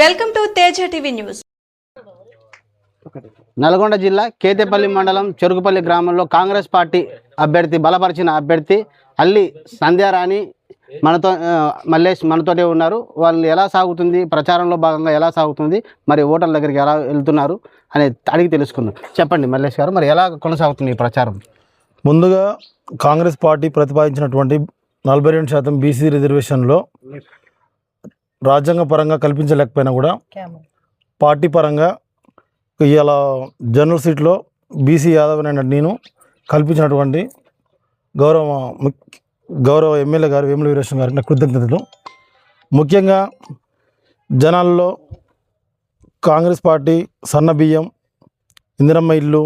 Welcome to Teja TV news. Nalgonda జిల్లా కేతేపల్లి మండలం చెరుకుపల్లి గ్రామంలో కాంగ్రెస్ పార్టీ అభ్యర్థి బలపరిచిన అభ్యర్థి అల్లి సంధ్యారాణి మనతో మల్లేష్ మనతోటే ఉన్నారు. వాళ్ళు ఎలా సాగుతుంది ప్రచారంలో భాగంగా ఎలా సాగుతుంది మరి ఓటర్ల దగ్గరికి ఎలా వెళ్తున్నారు అని అడిగి తెలుసుకుందాం. చెప్పండి మల్లేష్ గారు మరి ఎలా కొనసాగుతుంది ఈ ప్రచారం? ముందుగా కాంగ్రెస్ పార్టీ ప్రతిపాదించినటువంటి నలభై రెండు శాతం బీసీ రిజర్వేషన్లో రాజ్యాంగ పరంగా కల్పించలేకపోయినా కూడా పార్టీ పరంగా ఇవాళ జనరల్ సీట్లో బీసీ యాదవ్ అనే నేను కల్పించినటువంటి గౌరవ గౌరవ ఎమ్మెల్యే గారు వేముల వీరేశ్వర గారికి నా కృతజ్ఞతలు. ముఖ్యంగా జనాల్లో కాంగ్రెస్ పార్టీ సన్న బియ్యం ఇందిరమ్మ ఇల్లు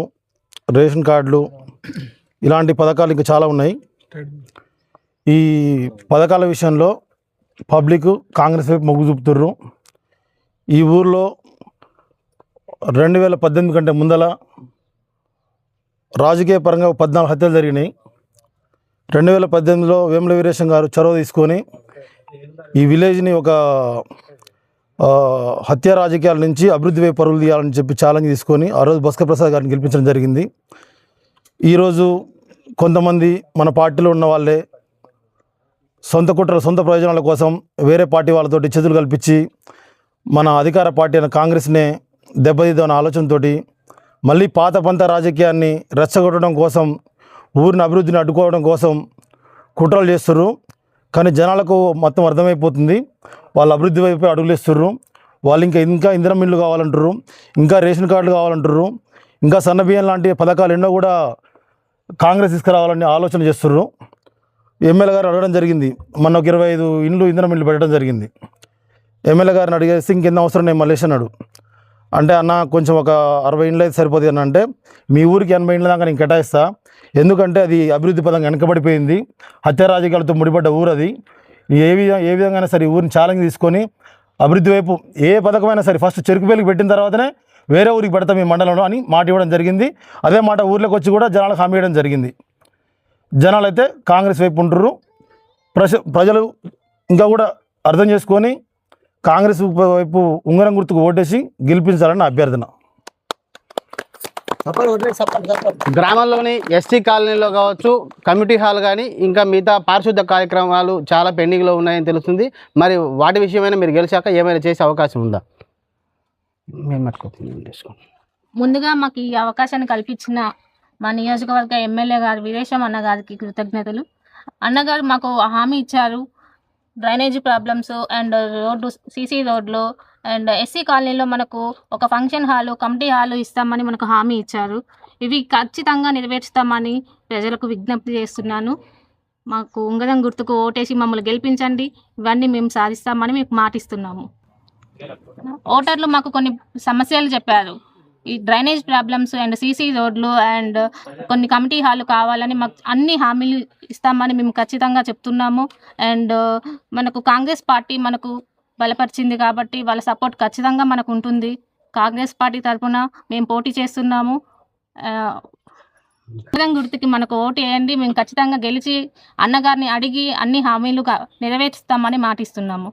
రేషన్ కార్డులు ఇలాంటి పథకాలు ఇంకా చాలా ఉన్నాయి. ఈ పథకాల విషయంలో పబ్లిక్ కాంగ్రెస్ వైపు మొగ్గు చూపుతుర్రు. ఈ ఊర్లో రెండు వేల పద్దెనిమిది కంటే ముందల రాజకీయ పరంగా పద్నాలుగు హత్యలు జరిగినాయి. రెండు వేల పద్దెనిమిదిలో వేముల వీరేశం గారు చొరవ తీసుకొని ఈ విలేజ్ని ఒక హత్య రాజకీయాల నుంచి అభివృద్ధి వైపు పరుగులు తీయాలని చెప్పి ఛాలెంజ్ తీసుకొని ఆ రోజు భాస్కర్ ప్రసాద్ గారిని గెలిపించడం జరిగింది. ఈరోజు కొంతమంది మన పార్టీలో ఉన్న వాళ్ళే సొంత కుట్రలు సొంత ప్రయోజనాల కోసం వేరే పార్టీ వాళ్ళతోటి చేతులు కల్పించి మన అధికార పార్టీ అయిన కాంగ్రెస్నే దెబ్బతీద్దామన్న ఆలోచనతోటి మళ్ళీ పాత పంత రాజకీయాన్ని రెచ్చగొట్టడం కోసం ఊరిని అభివృద్ధిని అడ్డుకోవడం కోసం కుట్రలు చేస్తుర్రు. కానీ జనాలకు మొత్తం అర్థమైపోతుంది. వాళ్ళు అభివృద్ధి వైపు అడుగులేస్తుర్రు వాళ్ళు ఇంకా ఇంకా ఇంధనం మిల్లు కావాలంటారు ఇంకా రేషన్ కార్డులు కావాలంటారు ఇంకా సన్న బియ్యం లాంటి పథకాలు ఎన్నో కూడా కాంగ్రెస్ తీసుకురావాలని ఆలోచన చేస్తుర్రు. ఎమ్మెల్యే గారు అడగడం జరిగింది. మొన్న ఒక ఇరవై ఐదు ఇండ్లు ఇంధనం ఇల్లు పెట్టడం జరిగింది. ఎమ్మెల్యే గారిని అడిగేసి ఇంకెంత అవసరం నేను మళ్ళీ అన్నాడు. అంటే అన్న కొంచెం ఒక అరవై ఇండ్లు అయితే సరిపోతుంది అని అంటే మీ ఊరికి ఎనభై ఇండ్ల దాకా నేను కేటాయిస్తా. ఎందుకంటే అది అభివృద్ధి పదంగా వెనకబడిపోయింది. హత్య రాజకీయాలతో ముడిపడ్డ ఊరు అది. ఏ విధంగా ఏ విధంగా సరే ఈ ఊరిని ఛాలెంజ్ తీసుకొని అభివృద్ధి వైపు ఏ పథకమైనా సరే ఫస్ట్ చెరుకు పేలికి పెట్టిన తర్వాతనే వేరే ఊరికి పెడతాం ఈ మండలంలో అని మాట ఇవ్వడం జరిగింది. అదే మాట ఊర్లోకి వచ్చి కూడా జనాలకు హామీ ఇవ్వడం జరిగింది. జనాలు అయితే కాంగ్రెస్ వైపు ఉంటారు ప్రజ ప్రజలు ఇంకా కూడా అర్థం చేసుకొని కాంగ్రెస్ వైపు ఉంగరం గుర్తుకు ఓటేసి గెలిపించాలని నా అభ్యర్థన. గ్రామంలోని ఎస్టీ కాలనీలో కావచ్చు కమ్యూనిటీ హాల్ కానీ ఇంకా మిగతా పారిశుద్ధ కార్యక్రమాలు చాలా పెండింగ్లో ఉన్నాయని తెలుస్తుంది. మరి వాటి విషయమైనా మీరు గెలిచాక ఏమైనా చేసే అవకాశం ఉందా? ముందుగా మాకు ఈ అవకాశాన్ని కల్పించిన మా నియోజకవర్గ ఎమ్మెల్యే గారు వీరేశం అన్నగారికి కృతజ్ఞతలు. అన్నగారు మాకు హామీ ఇచ్చారు. Drainage problems and road CC రోడ్లు అండ్ ఎస్సీ కాలనీలో మనకు ఒక ఫంక్షన్ హాలు కమిటీ హాలు ఇస్తామని మనకు హామీ ఇచ్చారు. ఇవి ఖచ్చితంగా నెరవేర్చుతామని ప్రజలకు విజ్ఞప్తి చేస్తున్నాను. మాకు ఉంగరం గుర్తుకు ఓటేసి మమ్మల్ని గెలిపించండి. ఇవన్నీ మేము సాధిస్తామని మీకు మాటిస్తున్నాము. ఓటర్లు మాకు కొన్ని సమస్యలు చెప్పారు. ఈ డ్రైనేజ్ ప్రాబ్లమ్స్ అండ్ సీసీ రోడ్లు అండ్ కొన్ని కమిటీ హాలు కావాలని మాకు అన్ని హామీలు ఇస్తామని మేము ఖచ్చితంగా చెప్తున్నాము. అండ్ మనకు కాంగ్రెస్ పార్టీ మనకు బలపరిచింది కాబట్టి వాళ్ళ సపోర్ట్ ఖచ్చితంగా మనకు ఉంటుంది. కాంగ్రెస్ పార్టీ తరఫున మేము పోటీ చేస్తున్నాము. గుర్తుకి మనకు ఓటు వేయండి. మేము ఖచ్చితంగా గెలిచి అన్నగారిని అడిగి అన్ని హామీలు నెరవేర్చుతామని మాటిస్తున్నాము.